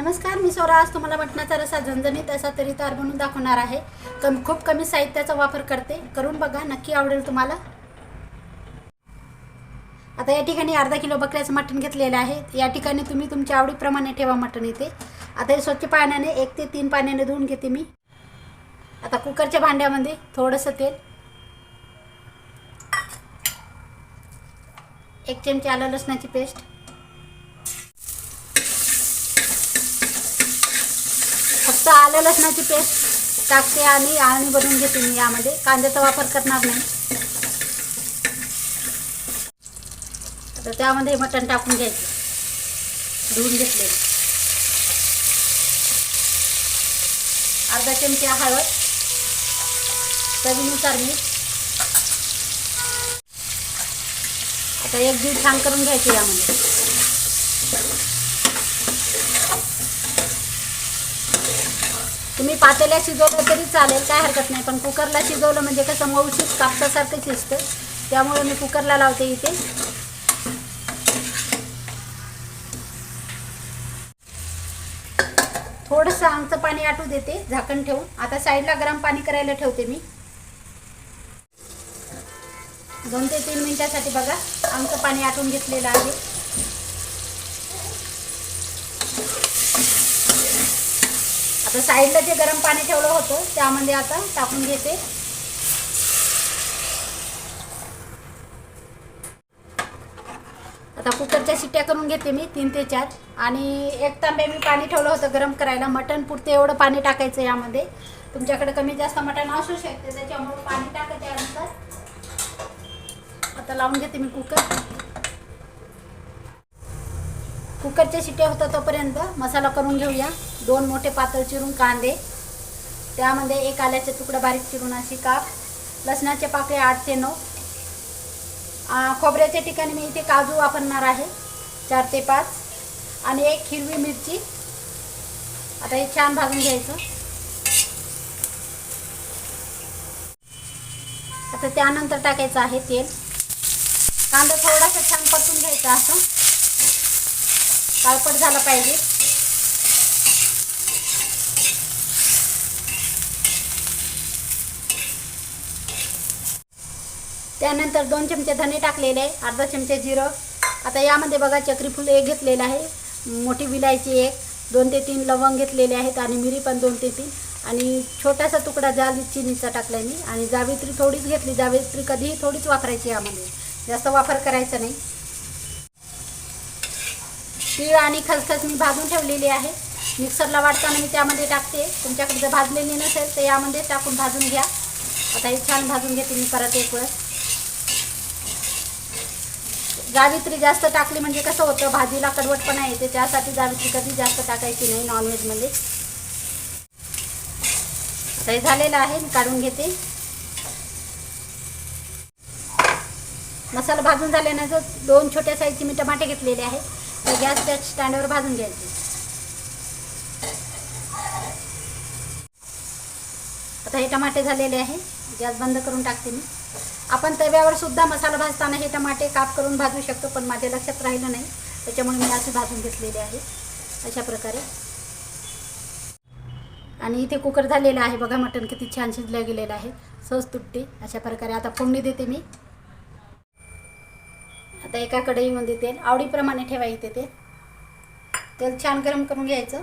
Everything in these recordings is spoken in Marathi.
नमस्कार मी सोरा आज तुम्हाला मटणाचा रसा झणझणीत असा तरी तार बनवून दाखवणार आहे. कम खूप कमी साहित्याचा वापर करते. करून बघा नक्की आवडेल तुम्हाला. आता या ठिकाणी अर्धा किलो बकऱ्याचं मटण घेतलेलं आहे. या ठिकाणी तुम्ही तुमच्या आवडीप्रमाणे ठेवा मटण इथे. आता हे स्वच्छ पाण्याने एक ते तीन पाण्याने धुवून घेते मी. आता कुकरच्या भांड्यामध्ये थोडंसं तेल. एक चमचे आलं लसणाची पेस्ट. फक्त आलं लसणाची पेस्ट टाकते आणि आळणी बनवून घेते मी यामध्ये. कांद्याचा वापर करणार नाही. तर त्यामध्ये मटण टाकून घ्यायचं. धुवून घेतले अर्धा चमचे हळद. चवीनुसार मीठ. आता एक दीड छान करून घ्यायचे यामध्ये. तुम्ही पातेल्या शिजवलं तरी चालेल काय हरकत नाही. पण कुकरला शिजवलं म्हणजे कसं मऊशीच कापसासारखं शिजतं त्यामुळे मी कुकरला लावते इथे. थोडंसं आमचं पाणी आटू देते झाकण ठेवून. आता साईडला गरम पाणी करायला ठेवते मी. दोन ते तीन मिनिटासाठी बघा आमचं पाणी आटून घेतलेलं आहे. आता साईडला जे गरम पाणी ठेवलं होतं त्यामध्ये आता टाकून घेते. आता कुकरच्या शिट्ट्या करून घेते मी तीन ते चार. आणि एक तांबे मी पाणी ठेवलं होतं गरम करायला. मटण पुरते एवढं पाणी टाकायचं यामध्ये. तुमच्याकडे कमी जास्त मटण असू शकते त्याच्यामुळे पाणी टाकत त्यानंतर आता लावून घेते मी कुकर. कुकरच्या शिट्या होतात तोपर्यंत मसाला करून घेऊया. दोन मोठे पातळ चिरून कांदे. त्यामध्ये एक आल्याचे तुकडा बारीक चिरून अशी काप. लसणाचे पाकळे आठ ते नऊ. खोबऱ्याच्या ठिकाणी मी इथे काजू वापरणार आहे. चार ते पाच. आणि एक हिरवी मिरची. आता हे छान भाजून घ्यायचं. आता त्यानंतर टाकायचं आहे तेल. कांदा थोडासा छान परतून घ्यायचा असं. काळपट झाला पाहिजे. त्यानंतर दोन चमचे धने टाकलेले आहे अर्धा चमचे जिरं. आता यामध्ये बघा चक्रीफूल एक घेतलेलं आहे मोठी विलायची एक दोन ते तीन लवंग घेतलेले आहेत आणि मिरी पण दोन ते तीन. आणि छोटासा तुकडा जाली चिनीचा टाकला मी. आणि जावित्री थोडीच घेतली जावित्री कधीही थोडीच वापरायची यामध्ये. जास्त वापर करायचा नाही. तीळ आणि खसखस मी भाजून ठेवलेली आहे. मिक्सरला वाटताना मी त्यामध्ये टाकते. तुमच्याकडे जर भाजलेली नसेल तर यामध्ये टाकून भाजून घ्या. आता हे छान भाजून घेते मी परत एक वेळ. जावित्री जास्त टाकली म्हणजे कसं होतं भाजीला कडवटपणा येते. त्यासाठी जावित्री कधी जास्त टाकायची नाही नॉनव्हेजमध्ये आता हे झालेलं आहे मी काढून घेते. मसाला भाजून झाल्यानंतर दोन छोट्या साईजचे मी टमाटे घेतलेले तर गॅस गॅसच्या स्टँडवर भाजून घ्यायचे. आता हे टमाटे झालेले आहे. गॅस बंद करून टाकते मी. आपण तव्यावर सुद्धा मसाला भाजताना हे टमाटे काप करून भाजू शकतो पण माझ्या लक्षात राहिलं नाही. त्याच्यामुळे मी असे भाजून घेतलेले आहे. अशा प्रकारे. आणि इथे कुकर झालेलं आहे. बघा मटण किती छान शिजलं गेलेलं आहे. सहज तुटते. अशा प्रकारे आता फोडणी देते मी. आता एका कढईमध्ये तेल आवडीप्रमाणे ठेवा इथे ते तेल. छान गरम करून घ्यायचं.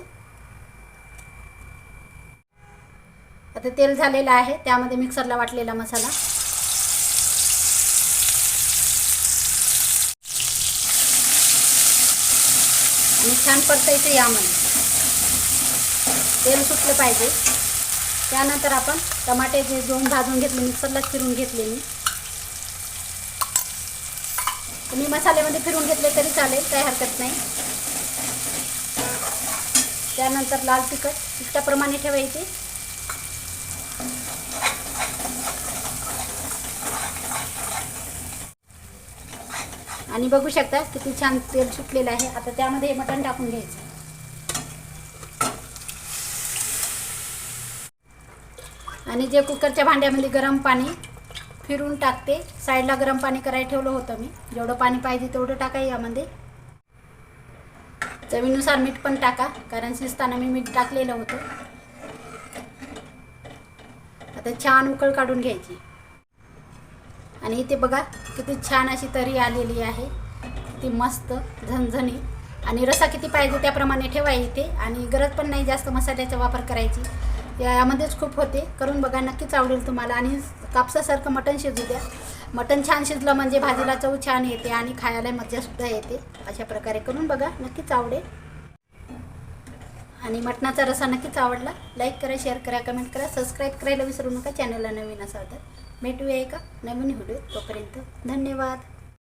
आता तेल झालेलं आहे त्यामध्ये मिक्सरला वाटलेला मसाला. आणि छान परतायचं यामध्ये. तेल सुटलं पाहिजे. त्यानंतर आपण टमाटे जे दोन भाजून घेतले मिक्सरला फिरून घेतले मी. तुम्ही मसाल्यामध्ये फिरून घेतले तरी चालेल काही हरकत नाही. त्यानंतर लाल तिखट तिखटाप्रमाणे ठेवायची. आणि बघू शकता किती छान तेल सुटलेलं आहे. आता त्यामध्ये मटण टाकून घ्यायचं. आणि जे कुकरच्या भांड्यामध्ये गरम पाणी फिरून टाकते. साईडला गरम पाणी करायला ठेवलं होतं मी. जेवढं पाणी पाहिजे तेवढं टाकाय यामध्ये. चवीनुसार मीठ पण टाका कारण शिजताना मी मीठ टाकलेलं होतं. आता छान उकळ काढून घ्यायची. आणि इथे बघा किती छान अशी तरी आलेली आहे. किती मस्त झणझणी. आणि रसा किती पाहिजे त्याप्रमाणे ठेवायची इथे. आणि गरज पण नाही जास्त मसाल्याचा वापर करायची. यामध्येच खूप होते. करून बघा नक्कीच आवडेल तुम्हाला. आणि कापसासारखं मटण शिजू द्या. मटण छान शिजलं म्हणजे भाजीला चव छान येते आणि खायला मज्जासुद्धा येते. अशा प्रकारे करून बघा नक्कीच आवडेल. आणि मटणाचा रसा नक्कीच आवडला. लाईक करा शेअर करा कमेंट करा. सबस्क्राईब करायला विसरू नका. चॅनलला नवीन असा तर. भेटूया एका नवीन व्हिडिओ तोपर्यंत. धन्यवाद.